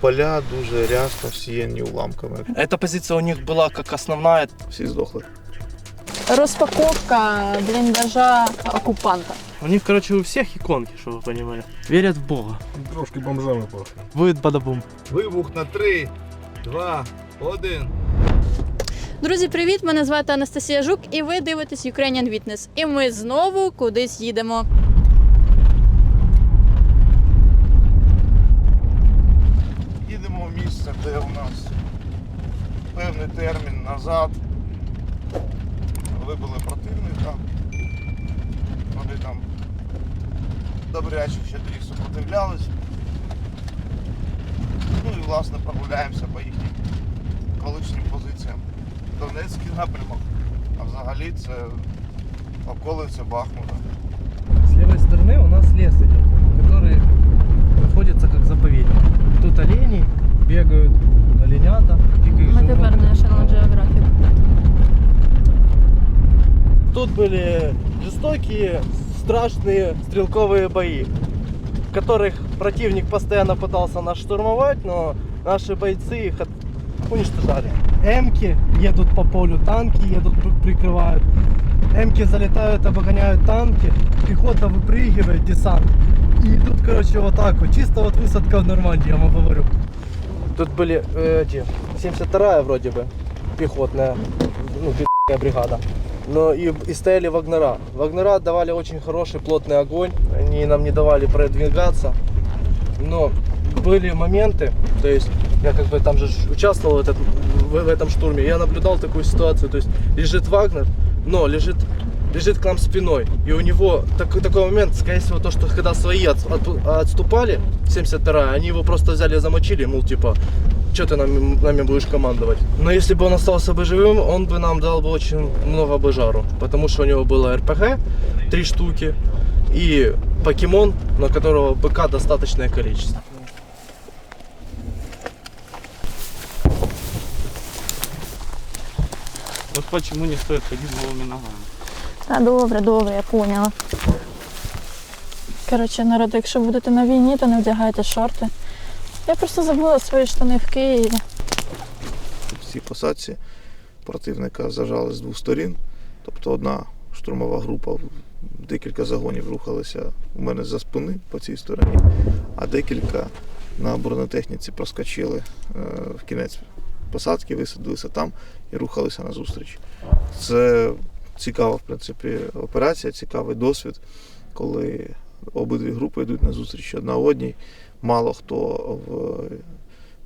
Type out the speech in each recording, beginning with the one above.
поля дуже рясно всіяні уламками. Эта позиция у них была как основная. Всі здохли. Розпаковка бліндажа окупанта. У них, короче, у всех иконки, чтобы вы понимали. Верят в Бога. Трошки бомжами пахне. Будет бадабум. Вибух на 3, 2, 1. Друзі, привіт! Мене звати Анастасія Жук, і ви дивитесь Ukrainian Witness. І ми знову кудись їдемо. Їдемо Певний термін назад вибили противника. Вони там добряче ще тоді супротивлялись. Ну і власне прогуляємося по їхнім колишнім позиціям. Донецький напрямок, а взагалі це околиця Бахмута. С левой стороны у нас лес идет, который находится как заповедник. Тут олени, бегают оленята, Ми тепер. National Geographic. Тут были жестокие, страшные стрелковые бои, в которых противник постоянно пытался нас штурмовать, но наши бойцы их от- уничтожали. Эмки едут по полю, танки едут, пр- прикрывают. Эмки залетают, обгоняют танки, пехота выпрыгивает, десант. И тут, короче, вот так вот, чисто вот высадка в Нормандии, я вам говорю. Тут были э, эти, 72-я вроде бы, пехотная, ну, пи***ная бригада. Но и, и стояли вагнера. Вагнера давали очень хороший плотный огонь, они нам не давали продвигаться. Но были моменты, то есть я как бы там же участвовал в, этот, в, в этом штурме, я наблюдал такую ситуацию, то есть лежит Вагнер, но лежит лежит к нам спиной. И у него такой, такой момент, скорее всего, то, что когда свои от- от- отступали, 72 они его просто взяли замочили, мол, типа, что ты нами, нами будешь командовать. Но если бы он остался бы живым, он бы нам дал бы очень много бы жару. Потому что у него было РПГ, три штуки, и покемон, на которого БК достаточное количество. Вот почему не стоит ходить голыми ногами. Та добре, добре, я поняла. Коротше, народ, якщо будете на війні, то не вдягайте шорти. Я просто забула свої штани в Києві. В посадці противника зажали з двох сторін. Тобто одна штурмова група, декілька загонів рухалися у мене за спини по цій стороні, а декілька на бронетехніці проскочили е, в кінець посадки, висадилися там і рухалися назустріч. Це цікава, в принципі, операція, цікавий досвід, коли обидві групи йдуть назустріч одна одній. Мало хто в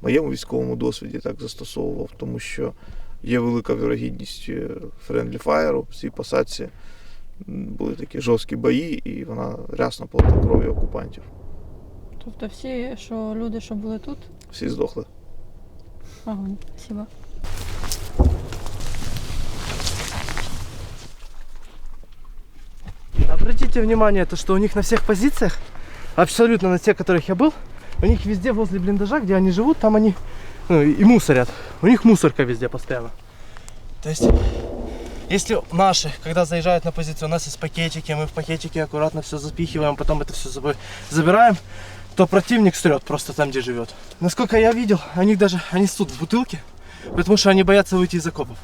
моєму військовому досвіді так застосовував, тому що є велика вірогідність френдлі фаєру в цій посадці. Були такі жорсткі бої, і вона рясно полила кров'ю окупантів. Тобто всі, що люди, що були тут, Всі здохли. огонь. Спасибо. Обратите внимание, то, что у них на всех позициях, абсолютно на тех, которых я был, у них везде возле блиндажа, где они живут, там они ну, и мусорят. У них мусорка везде постоянно. То есть, если наши, когда заезжают на позицию, у нас есть пакетики, мы в пакетике аккуратно все запихиваем, потом это все забираем, то противник стрет просто там, где живет. Насколько я видел, они даже, они ссут в бутылке, потому что они боятся выйти из окопов.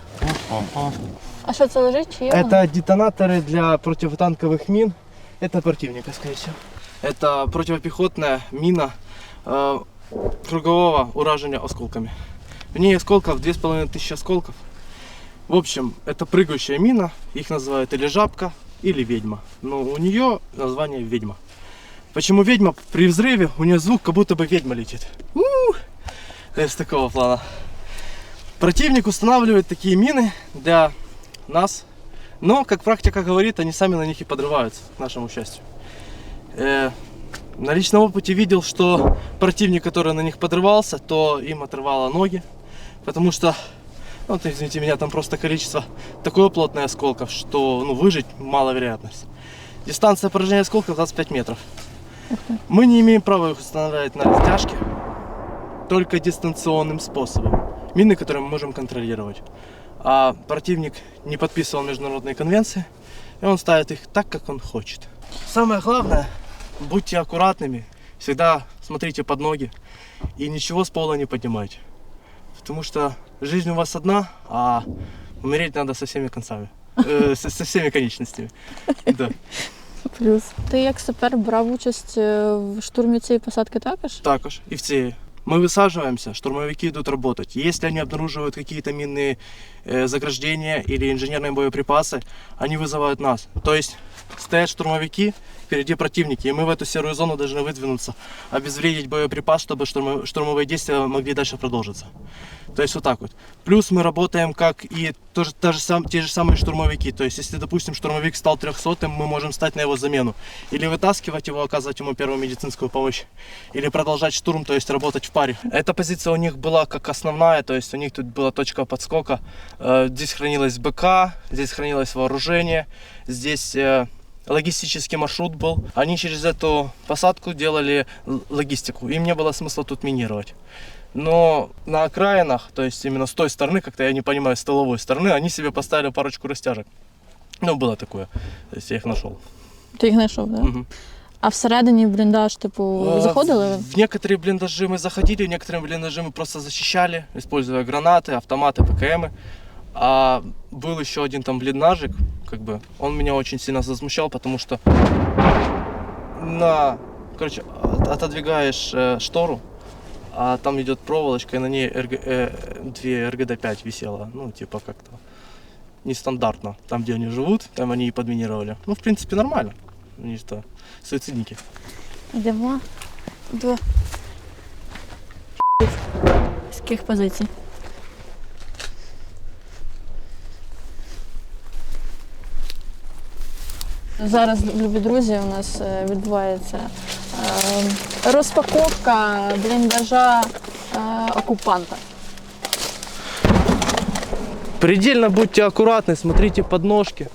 А лежить? Чи є воно? Это детонаторы для противотанковых мин. Это противника, скорее всего. Это противопехотная мина э, кругового уражения осколками. В ней осколков 2500 осколков. В общем, это прыгающая мина. Их называют или жабка, или ведьма. Но у нее название ведьма. Почему ведьма? При взрыве у нее звук, как будто бы ведьма летит. У-у-у. Есть такого плана. Противник устанавливает такие мины для нас. Но, как практика говорит, они сами на них и подрываются, к нашему счастью. Э, на личном опыте видел, что противник, который на них подрывался, то им отрывало ноги. Потому что, ну, вот, извините меня, там просто количество такое плотное осколков, что ну, выжить мало вероятность. Дистанция поражения осколков 25 метров. Мы не имеем права их устанавливать на растяжке, только дистанционным способом. Мины, которые мы можем контролировать а противник не подписывал международные конвенции, и он ставит их так, как он хочет. Самое главное, будьте аккуратными, всегда смотрите под ноги и ничего с пола не поднимайте. Потому что жизнь у вас одна, а умереть надо со всеми концами. Э, со, со всеми конечностями. Да. Плюс. Ти як сапер брав участь е, в штурмі цієї посадки також? Також и в ЦЕИ. Мы высаживаемся, штурмовики идут работать. Если они обнаруживают какие-то минные э, заграждения или инженерные боеприпасы, они вызывают нас. То есть стоят штурмовики, впереди противники, и мы в эту серую зону должны выдвинуться, обезвредить боеприпас, чтобы штурмо- штурмовые действия могли дальше продолжиться. То есть вот так вот. Плюс мы работаем как и та же сам, те же самые штурмовики. То есть если, допустим, штурмовик стал 300 мы можем стать на его замену. Или вытаскивать его, оказывать ему первую медицинскую помощь, или продолжать штурм, то есть работать в паре. Эта позиция у них была как основная, то есть у них тут была точка подскока. Э, Здесь хранилась БК, здесь хранилось вооружение, здесь э, логистический маршрут был. Они через эту посадку делали логистику. Им не было смысла тут минировать. Но на окраинах, то есть именно с той стороны, как-то я не понимаю, с тыловой стороны, они себе поставили парочку растяжек. Ну, было такое. То есть я их нашел. Ти їх знайшов, так? Да? Мгм. А всередині в бліндаж, типу, Э, заходили? ви? В некоторые блиндажи мы заходили, в некоторые блиндажи мы просто защищали, используя гранаты, автоматы, ПКМы. А был еще один там блиндажик, как бы, он меня очень сильно возмущал, потому что на, короче, от- отодвигаешь э, штору, а там идет проволочка, и на ней РГ, э, две РГД-5 висело, ну, типа как-то нестандартно. Там, где они живут, там они и подминировали. Ну, в принципе, нормально. Они что, суицидники. Йдемо до з яких позицій? Зараз, любі друзі, у нас е, відбувається е, розпаковка бліндажа е, окупанта. Предельно будьте аккуратны, смотрите под ножки.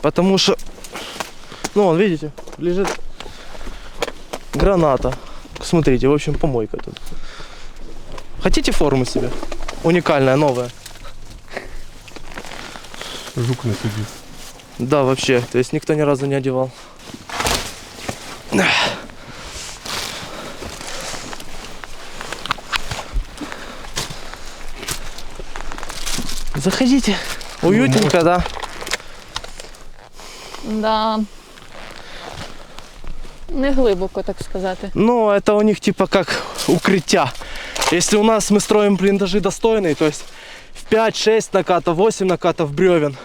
Потому что, ну, вон, видите, лежит граната. Смотрите, в общем, помойка тут. Хотите форму себе? Уникальная, новая. Жук на суді. Да, вообще, то есть никто ни разу не одевал. Заходите. Уютненько, да? Да. Не глибоко, так сказати. Ну, это у них типа как укрытия. Если у нас мы строим блиндажи достойные, то есть в 5-6 накатов, 8 накатов бревен,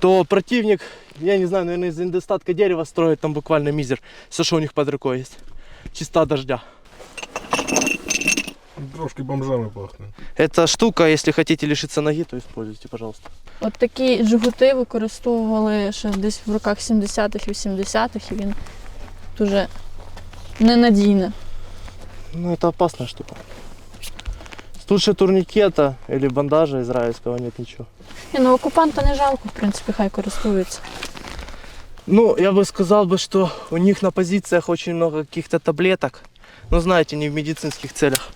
то противник, я не знаю, наверное, из-за недостатка дерева строит там буквально мизер. Все, что у них под рукой есть. Чиста дождя. Трошки бомжами пахне. Эта штука, если хотите лишиться ноги, то используйте, пожалуйста. От такі джгути використовували ще десь в роках 70-х, 80-х, і він дуже ненадійний. Ну, это опасная штука. Лучше турникета или бандажа израильского нет ничего. Ні, ну окупанта не жалко, в принципі, хай користується. Ну, я бы сказал бы, что у них на позициях очень много каких-то таблеток. Ну, знаете, не в медицинских целях.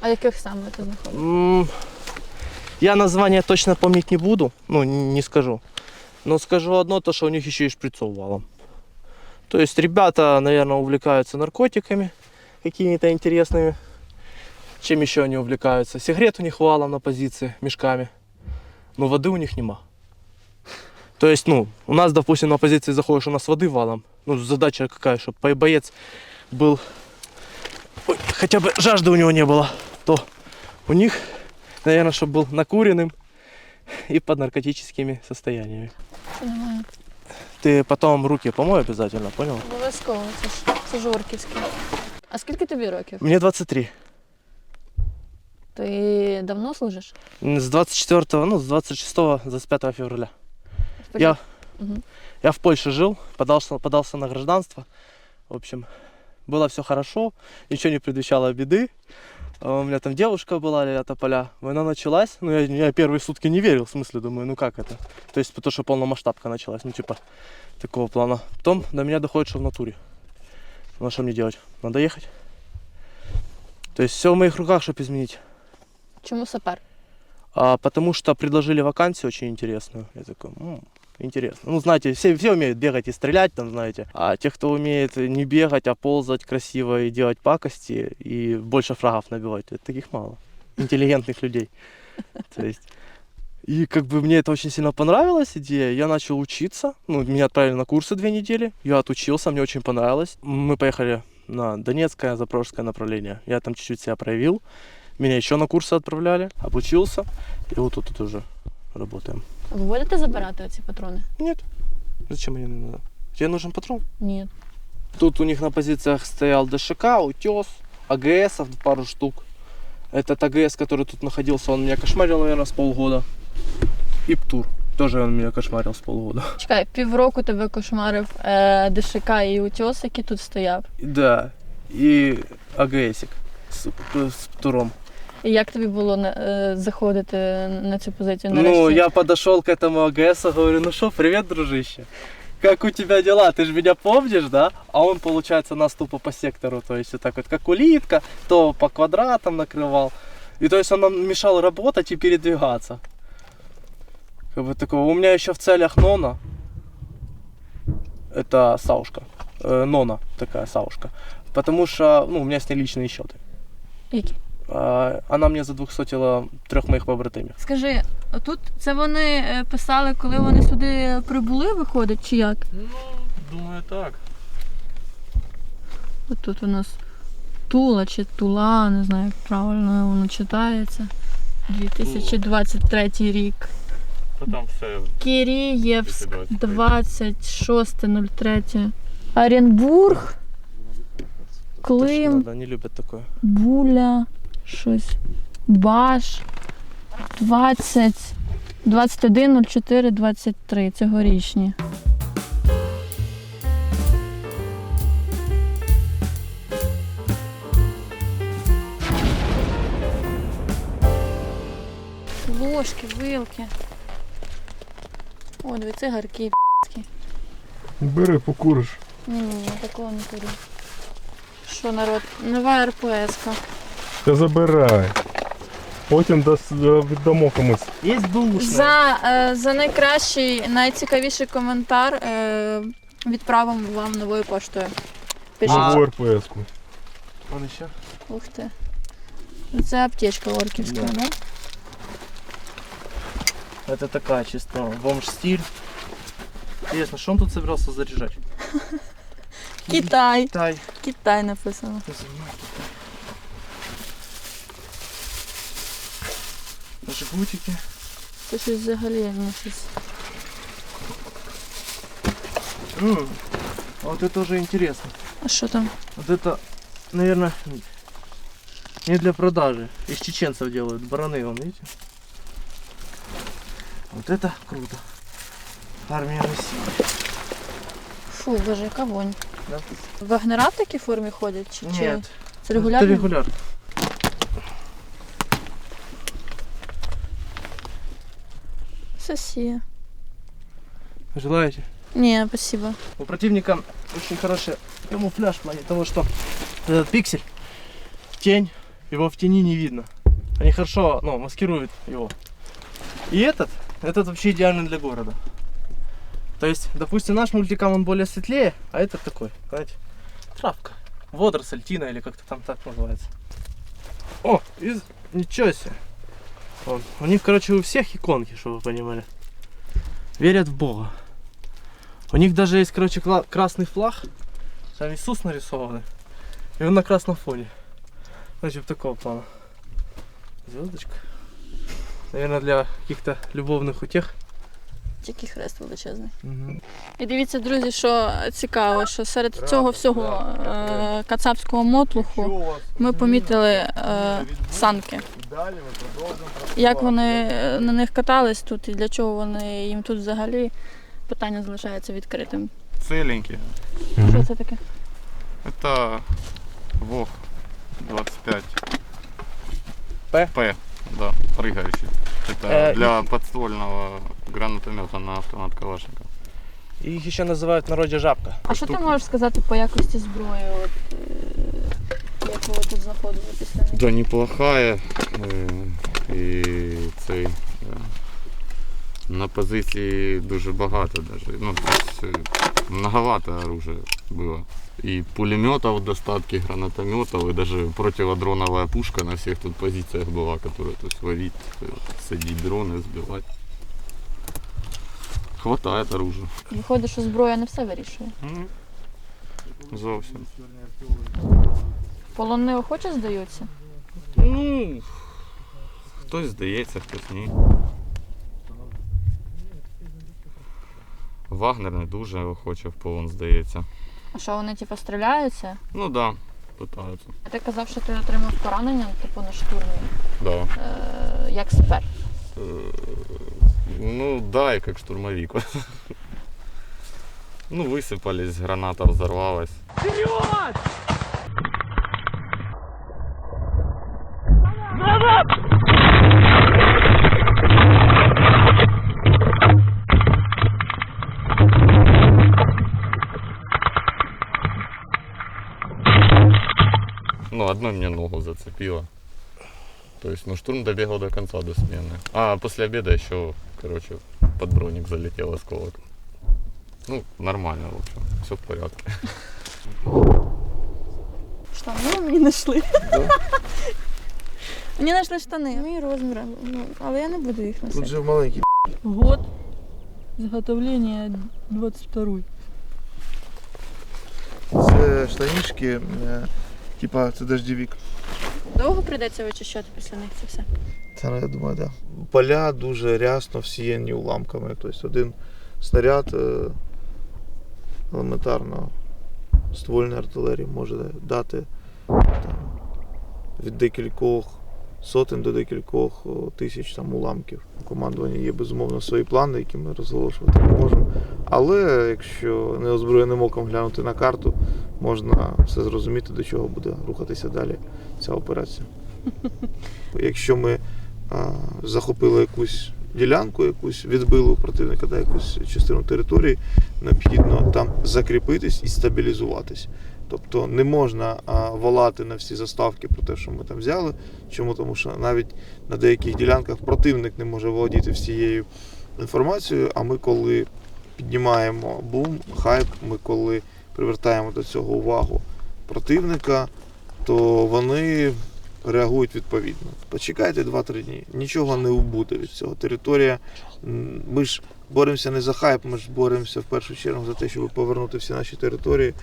А яких саме ти знаходиш? Я название точно помнить не буду, ну, не скажу. Но скажу одно, то, что у них еще и шприцов валом. То есть ребята, наверное, увлекаются наркотиками какими-то интересными. Чем еще они увлекаются? Сигарет у них валом на позиции, мешками. Но воды у них нема. То есть, ну, у нас, допустим, на позиции заходишь, у нас воды валом. Ну, задача какая, чтобы боец был... Ой, хотя бы жажды у него не было То у них, наверное, чтобы был накуренным и под наркотическими состояниями. Немає. Ты потом руки помой обязательно, понял? Обов'язково, це ж це ж орківське. А скільки тобі років? Мне 23. Ти давно служиш? С 24, ну, с 26, 25 февраля. Я, Мгм. я в Польше жил, подался, подался на гражданство. В общем, было все хорошо, ничего не предвещало беды. А У меня там девушка была, Леля Тополя. Война началась, ну я, я первые сутки не верил, в смысле, думаю, ну как это? То есть, потому что полномасштабка началась, ну типа такого плана. Потом до меня доходит, что в натуре. Ну а что мне делать? Надо ехать. То есть все в моих руках, чтобы изменить. Чому сапер? А, потому что предложили вакансию очень интересную. Я такой, «М, интересно. Ну, знаете, все, все умеют бегать и стрелять, там, знаете. А те, кто умеет не бегать, а ползать красиво и делать пакости, и больше фрагов набивать, это таких мало. Интеллигентных людей. То есть... И как бы мне это очень сильно понравилась идея. Я начал учиться. Ну, меня отправили на курсы две недели. Я отучился, мне очень понравилось. Мы поехали на Донецкое, Запорожское направление. Я там чуть-чуть себя проявил. Меня еще на курсы отправляли. Обучился. И вот тут, тут уже работаем. Ви будете забирати ці патрони? Нет. Зачем они мне надо? Тебе нужен патрон? Ні. Тут у них на позициях стоял ДШК, утес, АГСов пару штук. Этот АГС, который тут находился, он меня кошмарил, наверное, с полгода. И ПТУР. Тоже он меня кошмарил с полгода. Чекай, півроку тебе кошмарив е, ДШК і утьос, який тут стояв. Да. И АГСик с, с ПТУРом. І як тобі було на- е, заходити на цю позицію Ну, нарешті? я подошел к этому АГС, говорю, ну что, привет, дружище. Как у тебя дела? Ты же меня помнишь, да? А он, получается, нас тупо по сектору, то есть вот так вот, как улитка, то по квадратам накрывал. И то есть он нам мешал работать и передвигаться. Как бы такого. У меня еще в целях Нона. Это Саушка. Э, Нона такая Саушка. Потому что, ну, у меня с ней личные счеты. Які? А, Она мне задвухсотила трех моих побратимів. Скажи, тут це вони е, писали, коли вони сюди прибули, виходить, чи як? Ну, думаю, так. От тут у нас Тула чи Тула, не знаю, як правильно воно читається. 2023 рік. Та там все. Кирієвськ, 2023. 26.03. Оренбург, Клим, они любят такое. Буля, щось. Баш. 20, 21, 04, 23 цьогорічні. Ложки, вилки. О, дві цигарки. Бери, покуриш. Ні, ні, такого не курю. Що, народ? Нова РПС-ка. Та забирай. Потім дас- е, віддамо комусь. Есть бушная. За, е, за найкращий, найцікавіший коментар е, відправимо вам новою поштою. Пишіть. А. Нову РПС-ку. Он еще? Ух ти. Це аптечка орківська, Да. да? Это такая чисто бомж-стиль. Интересно, что он тут собирался заряжать? Китай. Китай. Китай написано. Жгутики. Це щось взагалі ну, щось. М, Вот это уже интересно. А що там? Вот это, наверное, не для продажи. Из чеченцев делают. Бараны, вон, видите? Вот это круто. Армия России. Фу, боже, яка вонь. Да? Вагнера в такій формі ходять? Чи, чи... Нет. Це регулярно? Это регулярно. Сосія. Желаете? Ні, спасибо. У противника очень хороший камуфляж в плане того, что этот пиксель, тень, его в тени не видно. Они хорошо ну, маскируют его. И этот, этот вообще идеальный для города. То есть, допустим, наш мультикам он более светлее, а этот такой, знаете, травка. Водоросль, тина или как-то там так называется. О, из... ничего себе. Вон, У них, короче, у всех иконки, чтобы вы понимали. Верят в Бога. У них даже есть, короче, красный флаг. Там Иисус нарисованный. И он на красном фоне. Значит, такого плана. Звездочка. Наверное, для каких-то любовных утех. Тільки хрест величезний. І дивіться, друзі, що цікаво, що серед цього всього е, кацапського мотлуху ми помітили е, санки. Як вони е, на них катались тут і для чого вони їм тут взагалі питання залишається відкритим. Целенький. Що це таке? Это ВОГ 25. П? П, да, прыгающий. Это Э, для подствольного гранатомета на автомат Калашников. І Їх ще називають в народі жабка. А що ти можеш сказати по якості зброї, от, е, яку ви тут знаходили після них? Да, неплохая. э, И цей. э, На позиції дуже багато даже. Ну, то есть, е, многовато оружия было. И пулеметов достатки, гранатометов, и даже противодроновая пушка на всех тут позициях была, которая то есть, ловить, э, садить дроны, сбивать. Хватает оружия. Виходить, що зброя не все вирішує. Зовсім. Полони охоче здаються. Ну, хтось здається, хтось ні. Вагнер не дуже охоче в полон здається. А що вони типу стріляються? Ну так, да, питаються. А ти казав, що ти отримав поранення, типу на штурмі, Да. е, як спер. Е, Ну да, як штурмовік. штурмовик. Ну, висипались, граната взорвалась. Ну, одной мне ногу зацепило. То есть, ну, штурм добегал до конца, до смены. А после обеда еще, короче, под броник залетел осколок. Ну, нормально, в общем, все в порядке. Штани Ну, мені знайшли. Мені знайшли штани. Мої розміри, ну, але я не буду їх Тут носити. же маленький. Год зготовлення 22 Це штанішки, е, Типа це дождевик. Довго прийдеться вичищати після них це все? Та, ну, я думаю, так. Да. Поля дуже рясно всіяні уламками. Тобто один снаряд е, елементарно ствольної артилерії може дати там, від декількох сотень до декількох тисяч там, уламків. У командуванні є безумовно свої плани, які ми розголошувати не можемо. Але якщо неозброєним оком глянути на карту, можна все зрозуміти, до чого буде рухатися далі ця операція. Якщо ми а, захопили якусь ділянку, якусь відбили у противника да, якусь частину території, необхідно там закріпитись і стабілізуватись. Тобто не можна а, волати на всі заставки про те, що ми там взяли. Чому? Тому що навіть на деяких ділянках противник не може володіти всією інформацією, а ми коли піднімаємо бум, хайп, ми коли привертаємо до цього увагу противника, то вони реагують відповідно. Почекайте 2-3 дні. Нічого не буде від цього. Територія. Ми ж боремося не за хайп, ми ж боремося в першу чергу за те, щоб повернути всі наші території,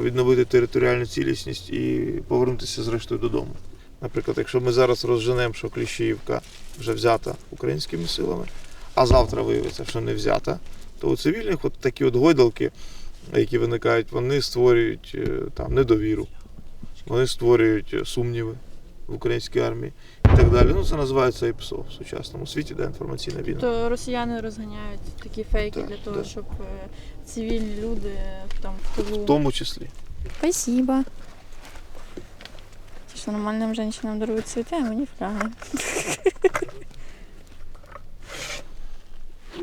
відновити територіальну цілісність і повернутися зрештою додому. Наприклад, якщо ми зараз розженемо, що Кліщіївка вже взята українськими силами, а завтра виявиться, що не взята, то у цивільних от такі от гойдалки, які виникають, вони створюють е, там недовіру, вони створюють е, сумніви в українській армії і так далі. Ну, це називається ІПСО в сучасному світі, де інформаційна війна. То росіяни розганяють такі фейки Так, для того, так. щоб е, цивільні люди там в тилу. В тому числі. Спасибо. Це ж нормальним жінкам дарують цвіти, а мені фляги.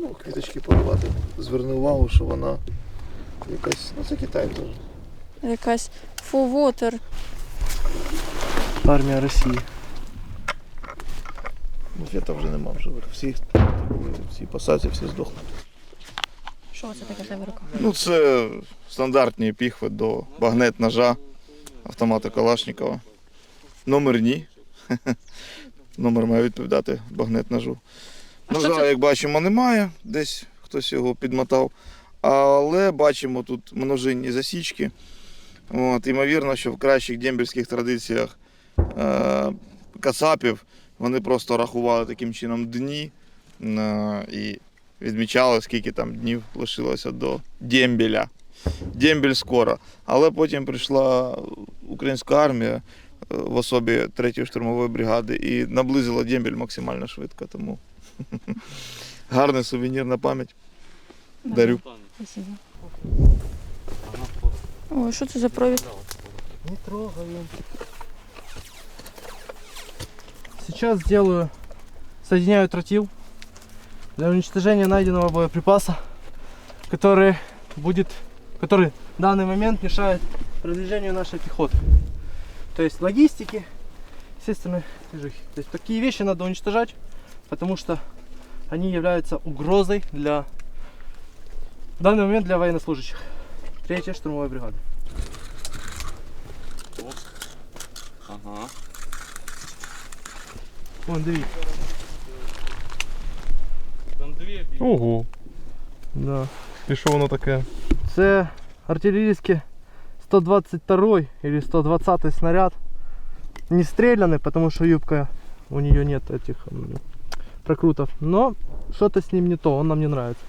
Ну, квіточки поливати. Зверни увагу, що вона якась. Ну, це Китай теж. Якась фувотер. Армія Росії. Ну, фета вже нема в живих. Всі, всі посадці, всі здохли. Що це таке в тебе? Ну, це стандартні піхви до багнет ножа, автомата Калашникова. Номерні. Номер має відповідати багнет ножу. Ножа, як бачимо, немає, десь хтось його підмотав. Але бачимо тут множинні засічки. От, ймовірно, що в кращих дембельських традиціях е, кацапів вони просто рахували таким чином дні е, і відмічали, скільки там днів лишилося до дембеля. Дембель скоро. Але потім прийшла українська армія е, в особі 3-ї штурмової бригади і наблизила дембель максимально швидко. Тому гарний сувенір на пам'ять. Дарю. Спасибо. Ой, що це за провід? Не трогаем. Сейчас сделаю, соединяю тротил для уничтожения найденного боеприпаса, который будет, который в данный момент мешает продвижению нашей пехоты. То есть логистики, естественно, движухи. То есть такие вещи надо уничтожать, потому что они являются угрозой для в данный момент для военнослужащих. Третья штурмовая бригада. Ага. Вон, дивіться. Там дві Ого. Да. І що воно таке? Це артиллерийский 122 или 120 снаряд. Не стрелянный, потому что юбка у нее нет этих м, прокрутов. Но что-то с ним не то, он нам не нравится.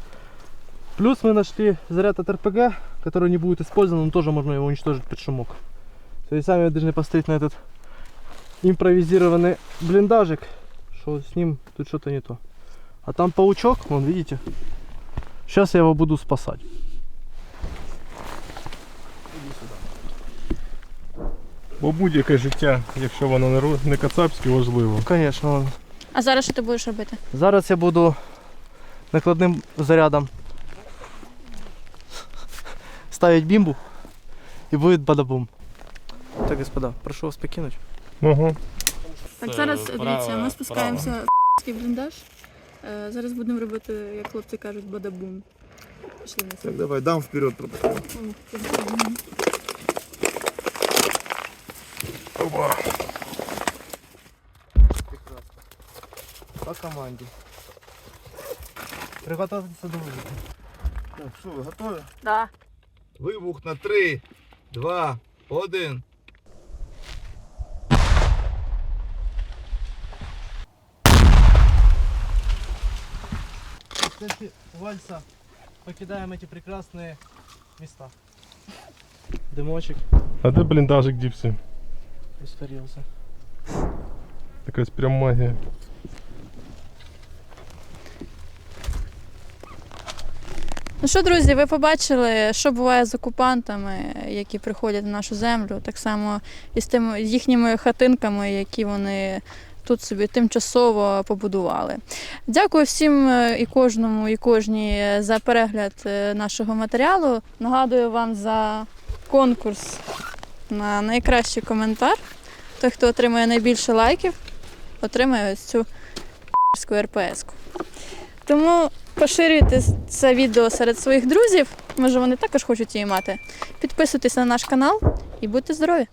Плюс мы нашли заряд от РПГ, который не будет использован, но тоже можно его уничтожить под шумок. То есть сами должны поставить на этот импровизированный блиндажик, что с ним тут что-то не то. А там паучок, вон видите. Сейчас я его буду спасать. Бо будь-яке життя, якщо воно не, кацапське, важливо. Конечно, вон. А зараз що ти будеш робити? Зараз я буду накладним зарядом ставить бимбу и будет бадабум. Так, господа, прошу вас покинуть. Ага. Так, зараз дивіться, ми спускаємося в бліндаж. Е, Зараз будемо робити, як хлопці кажуть, бадабум. Пішли вниз. Так, давай, дам вперед пропускаємо. Мгм. По команде. Приготовиться до вылета. Так, що, ви готові? Да. Вибух на 3, 2, 1. Кстати, вальса покидаем эти прекрасные места. Дымочек А де бліндажик дівся? испарился. Якась прям магія. Ну що, друзі, ви побачили, що буває з окупантами, які приходять на нашу землю, так само і з тими їхніми хатинками, які вони тут собі тимчасово побудували. Дякую всім е, і кожному, і кожній за перегляд е, нашого матеріалу. Нагадую вам за конкурс на найкращий коментар. Той, хто отримає найбільше лайків, отримає ось цю РПС-ку. Тому поширюйте це відео серед своїх друзів. Може, вони також хочуть її мати. Підписуйтесь на наш канал і будьте здорові!